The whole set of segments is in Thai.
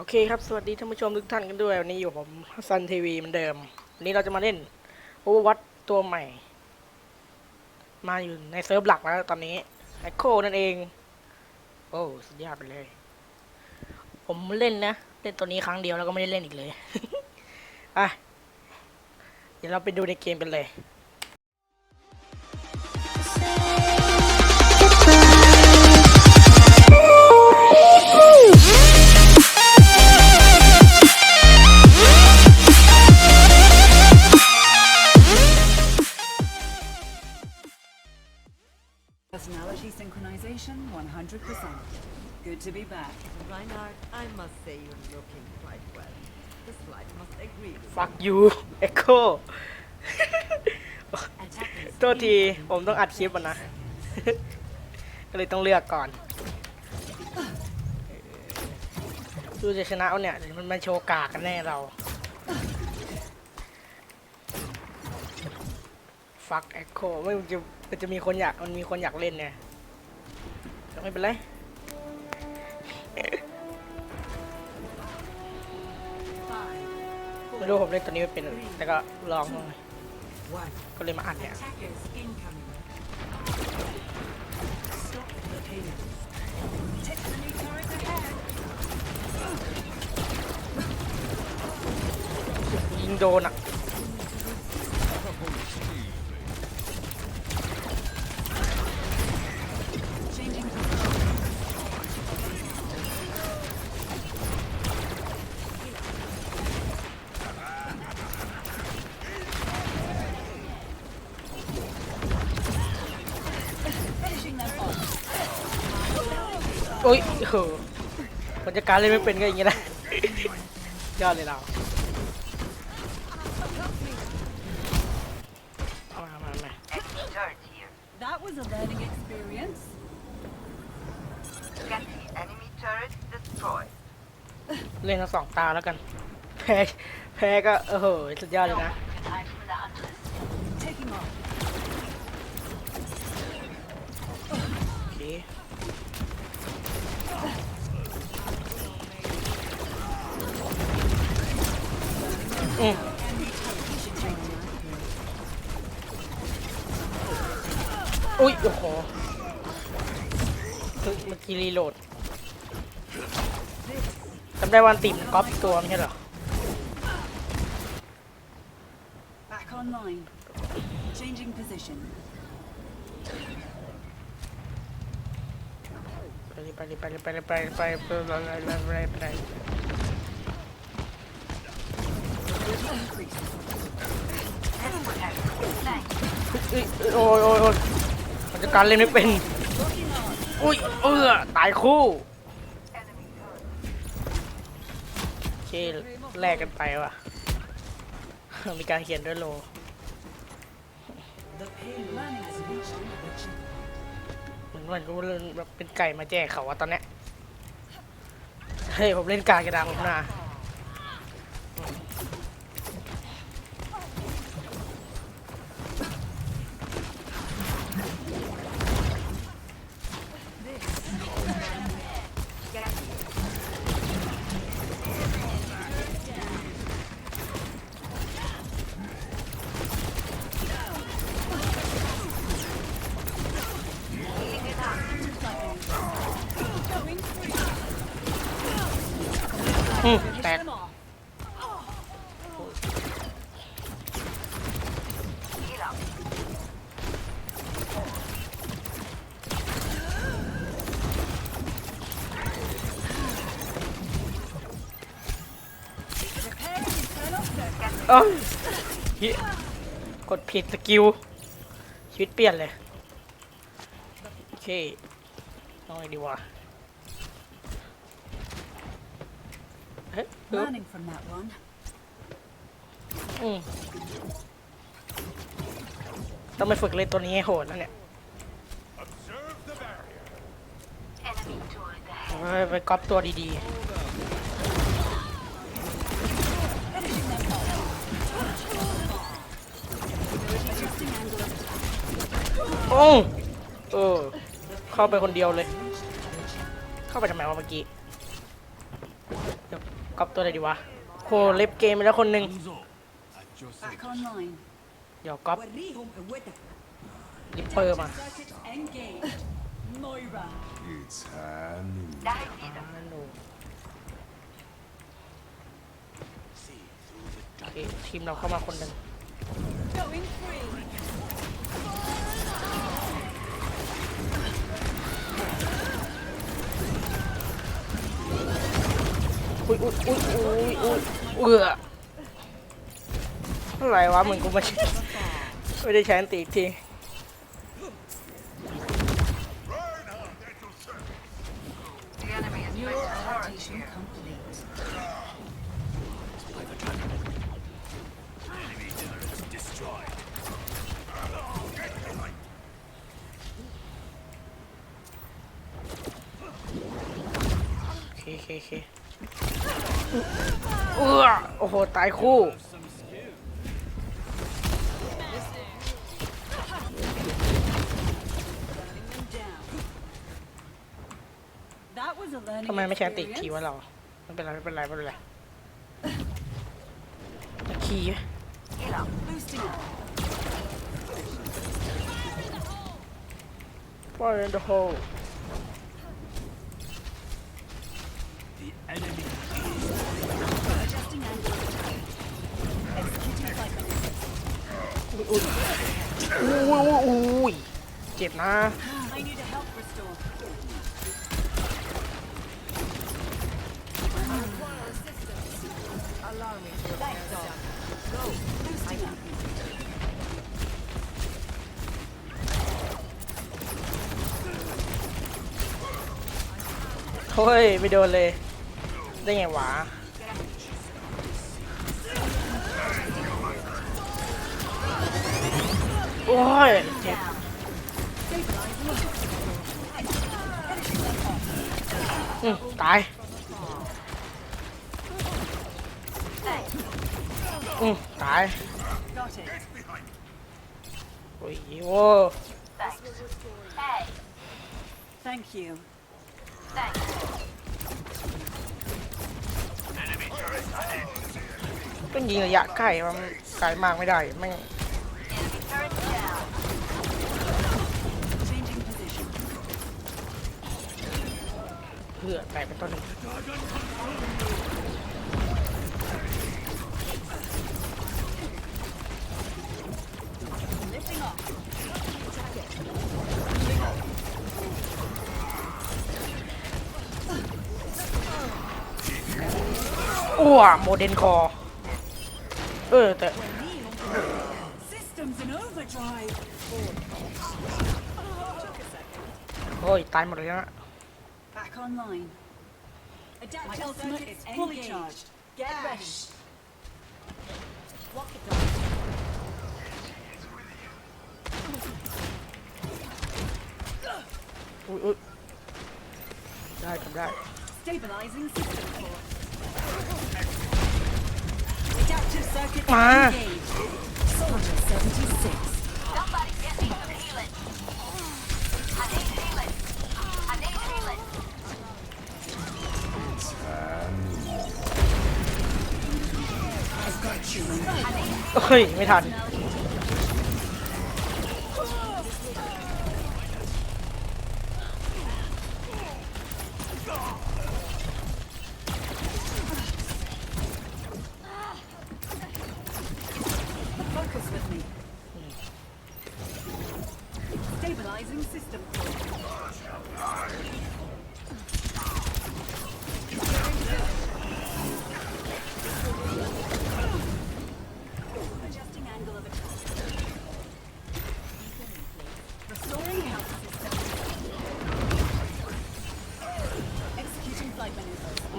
โอเคครับ สวัสดีท่านผู้ชมทุกท่านกันด้วย วันนี้อยู่ผมซันทีวีเหมือนเดิม วันนี้เราจะมาเล่นโอเวอร์วัตตัวใหม่ มาอยู่ในเซิร์ฟหลักแล้วตอนนี้ไอโคนั่นเอง โอ้สุดยอดไปเลย ผมเล่นนะ เล่นตัวนี้ครั้งเดียวแล้วก็ไม่ได้เล่นอีกเลย อะ เดี๋ยวเราไปดูในเกมกันเลย must agree with ฟักยูเอ็กโคโทษทีผมต้องอัดคลิปมันนะ ก็เลยต้องเลือกก่อนดูจะชนะเอาเนี่ยเดี๋ยวมันมาโชว์กากกันแน่เรา ฟักเอ็กโคไม่มันจะมันจะมีคนอยากมันมีคนอยากเล่นเนี่ยแต่ไม่เป็นไร ไม่รู้ผมเล่นตัวนี้ไม่เป็นแต่ก็ลองก็เลยมาอัดเนี่ยยิงโดนอะ โหมันจะการเล่นไม่เป็นก็อย่างงี้นะยอดเลยเราเอามามามา That was a learning experience. Get the enemy turret destroyed. เล่นทั้งสองตาแล้วกัน แพ้แพ้ก็โอ้โหสุดยอดเลยนะ Taking off. โอเค อืมอุ้ยโอ้โหเฮ้ยเมื่อกี้รีโหลดจำได้วันติมก๊อปตัวไม่ใช่เหรอ Back online. Changing position. ไปเลยไปเลยไปเลยไปเลยไปเลยไปเลยไปเลยไปเลย อ้ยโอ้ยโอ้ยโอ้ยมันจะการเล่นไม่เป็น อุ้ยเออตายคู่โอเคแลกกันไปว่ะ มีการเขียนด้วยโล เหมือนมันก็แบบเป็นไก่มาแจกเขาอะตอนเนี้ย เฮ้ยผมเล่นการกระดาษผมนะ อืมแตกเอ้ยเหี้ยกดผิดสกิล ชีวิตเปลี่ยนเลย โอเคเอาดีวะเฮ้ยเออ Learning from that one. อืมต้องไปฝึกเล่นตัวนี้ให้โหดแล้วเนี่ย Enemy turret ahead. ไปไปก๊อปตัวดี Finishing them off. Adjusting angle of attack. ๆโอ้เออ เข้าไปคนเดียวเลย เข้าไปทำไมวะเมื่อกี้เดี๋ยว ก๊อปตัวอะไรดีวะโคเล็บเกมไปแล้วคนหนึ่ง Back เดี๋ยวก๊อปรีปเปอร์มาดูโอเคทีมเราเข้ามาคนหนึ่ง อุ้ยอุ้ยอุ้ยอุ้ยอุ้ยเอืออะไรวะเหมือนกูไม่ไม่ได้ใช้อันตีอีกทีโอเคโอเค เคเอือโอ้โห ตายคู่ That was a learning ทำไมไม่ใช้อันตีอีกที experience. วะเรา ไม่เป็นไรไม่เป็นไรไม่เป็นไรคีย์ Heal up. Boosting up. Fire in the hole อุ่นอ้ยอ้ยเจ็บนะเฮ้ย ไม่โดนเลย ได้ไงวะ โอ้ยเจ็บอืมตายอืมตาย Got it. โอ้ยโอ้ Thanks. Hey, Thank you. thanks. ต้องยิงระยะใกล้มันไกลมากไม่ได้แม่ง Enemy turret down. Changing position. เพื่อ แตกเป็นต้นหนึ่งอ้วโมเดนคอ เออแต่โอ้ย ตายหมดเลยนะ Adapt My ultimate is fully engaged. charged. Get ready. Walk it down. Stabilizing system core. Adaptive circuit engaged. Soldier 76. Somebody get me some healing. เฮ้ย ไม่ทัน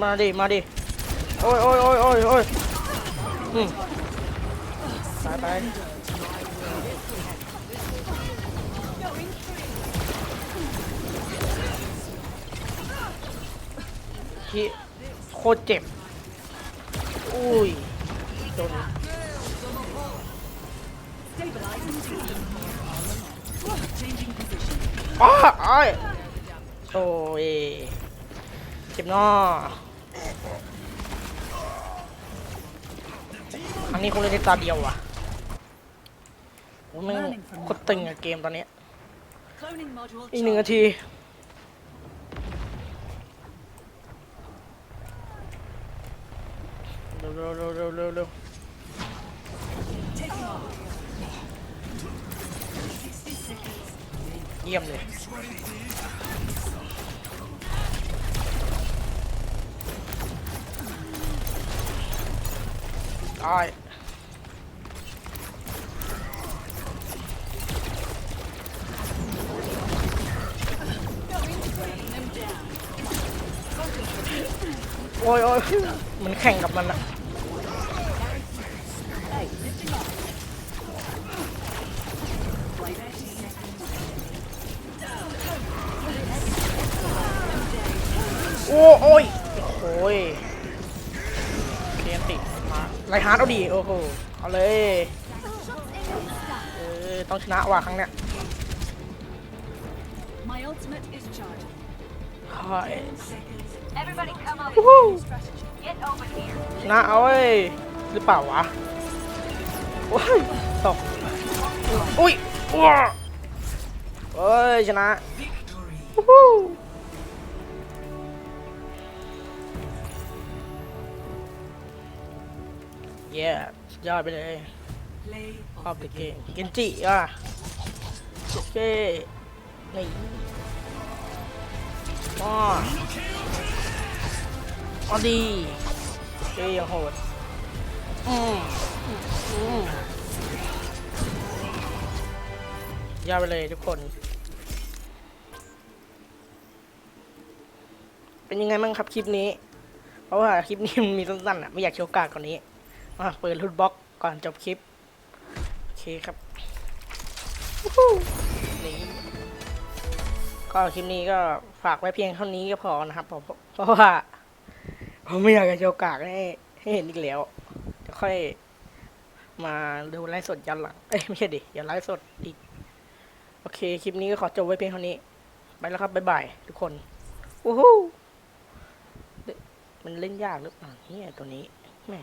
มาดิ มาดิ โอ้ยโอ้ยโอ้ยโอ้ยโอ้ยตายตายที่โคตรเจ็บ อุ้ยโดนอ้าอ้ายโอ้ยเจ็บน้อ นี้คงเล่นได้ตาเดียวว่ะโอ้แม่งโคตรตึงอะเกมตอนเนี้ย Cloning module อีกหนึ่งนา charged. ทีเร็วเร็วเร็วเร็วเร็วเร็ว Taking off. 60 seconds. เยี่ยมเลยตาย อ้ยโอ้ยมันแข่งกับมันอะโอ้โอ้ยโอ้ยเรียนติมาไลฮาร์ดเอาดีโอ้โหเอาเลยเออต้องชนะว่ะครั้งเนี้ย นะเอาเว้ยหรือเปล่าวะโอ้ยตกอุ้ยว้าเอ้ย ชนะวู้ฮู้เย้สุดยอดไปเลย Play ชอบเกมเกนจิอะโอเคนี่ อ๋ออ๋อดียังโหดอืมอืมยอดไปเลยทุกคน เป็นยังไงบ้างครับคลิปนี้ เพราะว่าคลิปนี้มันมีสั้นๆอะ ไม่อยากโชว์กากกว่านี้มาเปิดรูดบล็อกก่อนจบคลิป โอเคครับนี่ก็คลิปนี้ก็ ฝากไว้เพียงเท่านี้ก็พอนะครับ เพราะว่าผมไม่อยากจะโชกากให้ให้เห็นอีกแล้ว จะค่อยมาดูไลฟ์สดย้อนหลัง เอ้ไม่ใช่ดิอย่าไลฟ์สดอีก โอเค คลิปนี้ก็ขอจบไว้เพียงเท่านี้ ไปแล้วครับ บ๊ายบายทุกคนโอ้โหมันเล่นยากหรือเปล่าเนี่ยตัวนี้แม่